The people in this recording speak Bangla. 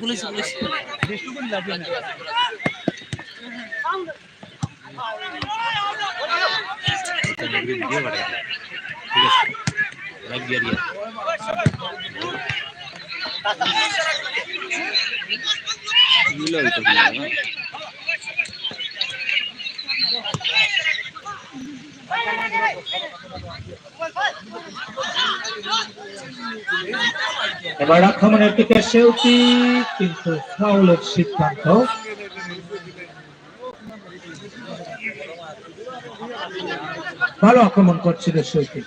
Police police. রেস্টুরেন্ট লাগে না ভিডিও ঠিক আছে। না এবার আক্রমণের দিকে সেউতি কিন্তু ফাউলের সিদ্ধান্ত। ভালো আক্রমণ করছিল সেউতি।